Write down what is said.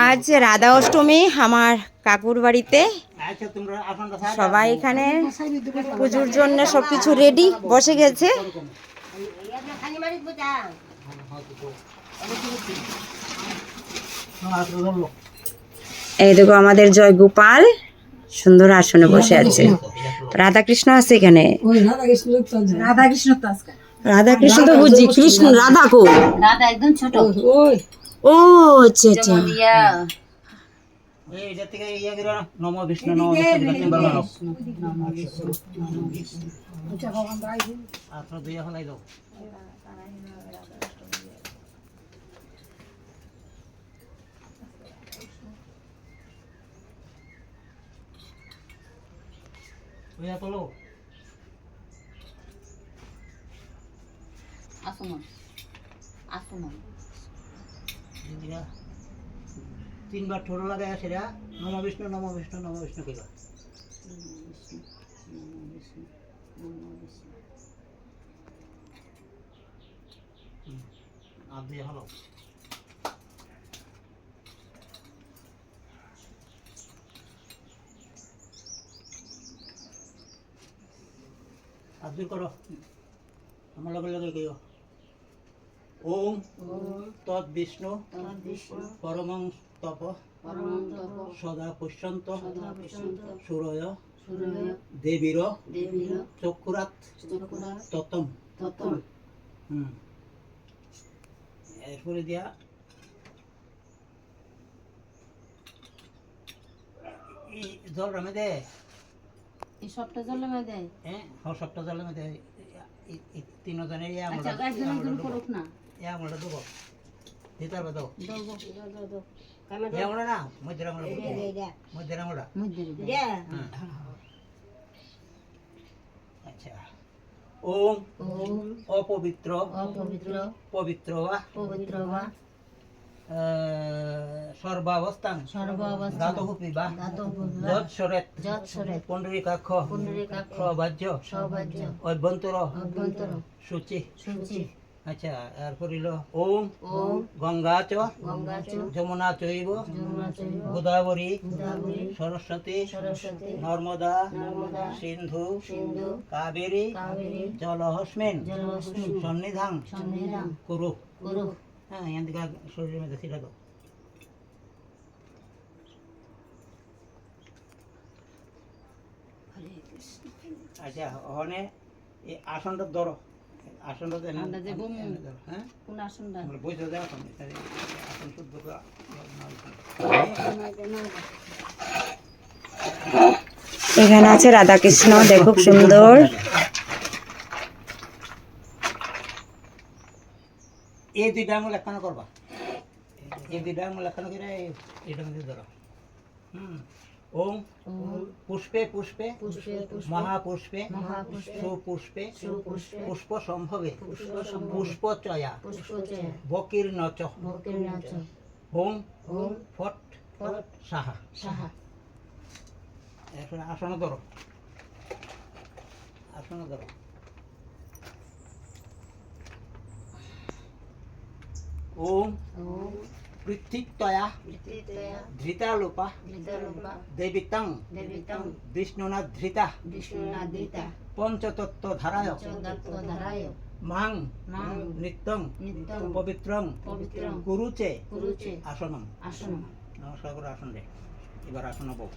আজ রাধা অষ্টমী আমার কাকুর বাড়িতে। আচ্ছা। সবাই এখানে পুজোর জন্য সব কিছু রেডি বসে গেছে। এই দেখো আমাদের জয় গোপাল সুন্দর আসনে বসে আছে। রাধাকৃষ্ণ আছে এখানে? রাধাকৃষ্ণ তো বুঝছি কৃষ্ণ রাধা কো দাদা একদম ছোট। ও আচ্ছা আচ্ছা। থেকে ইয়ে নমো বিষ্ণু নমো বিষ্ণু এটা তিনবার বানাও। আসন এদিকে তিনবার ঠোঁট লাগায় সেটা নম বিষ্ণু নম বিষ্ণু নম বিষ্ণু কইবা আর দুই করো। আমার লগে লগে কইও ওম তৎ বিষ্ণু পরমং তপ সদা পুষ্যন্ত সুরয় দেবীর চক্ষুরাত ততম হুম। এরপরে দিয়া জল রামে দে। এই সবটা জলে মে দেয় হ্যাঁ সপ্তাহ জল রামে দে। তিনজনের ইয়া আচ্ছা করুক না। ইয়া আমলটা দেবো দিতে পারবে দাও দেবো ইয়া আমলটা না মধ্যের আমলটা মধ্যের আমলটা। মধ্যে আচ্ছা। ওম। ওম। অপবিত্র। অপবিত্র। পবিত্র বা পবিত্র বা সর্বাবস্থান। সর্বাবস্থা দাতহুপি বা দাতহুপি বা যৎ সরেত যৎ সরেত পুণ্ডরীকাক্ষ। পুণ্ডরীকাক্ষ। প্রবাজ্য সৌভাগ্য অভ্যন্তর। অভ্যন্তর। সূচি। সূচি। আচ্ছা এরপর হইল ওম। ওম। গঙ্গা চ। যমুনা চৈব। গোদাবরী। সরস্বতী। সরস্বতী। নর্মদা। নর্মদা। সিন্ধু। সিন্ধু। কাবেরী। কাবেরী। জলহস্মিন। জলহস্মিন। সন্নিধান। কুরু হ্যাঁ এখান থেকে শরীরের মধ্যে ছিটা দাও। আচ্ছা ওখানে এই আসনটা ধরো। আসনটা দেন আমরা যে বমু। হ্যাঁ? কোন আসনটা? আমরা বসে দেওয়া আসন আসন শুদ্ধ করে এখানে আছে রাধাকৃষ্ণ দেখো খুব সুন্দর। এই দুইটা আঙুল একখানা করবা। এই দুইটা আঙুল একখানা করে এই- এইটার মধ্যে ধরো। হুম। ওম পুষ্পে পুষ্পে পুষ্পে পুষ্পে মহাপুষ্পে সুপুষ্পে পুষ্প সম্ভবে পুষ্প সম্ভবে পুষ্পচয়া পুষ্পচয় বকীর্ণ চ ভক্তির্নাচ হোম ওম ফট সাহা সাহা এখন আসন ধরো আসন ধরো ওম পৃথিবতয়া ধৃতালোপা দেবিতং বিষ্ণুনা ধৃতা পঞ্চতত্ত্ব ধারায় মাং নিত্যং নিত্যং পবিত্রং কুরুচে আসনম আসন নমস্কার করে আসন রে এবার আসন বউ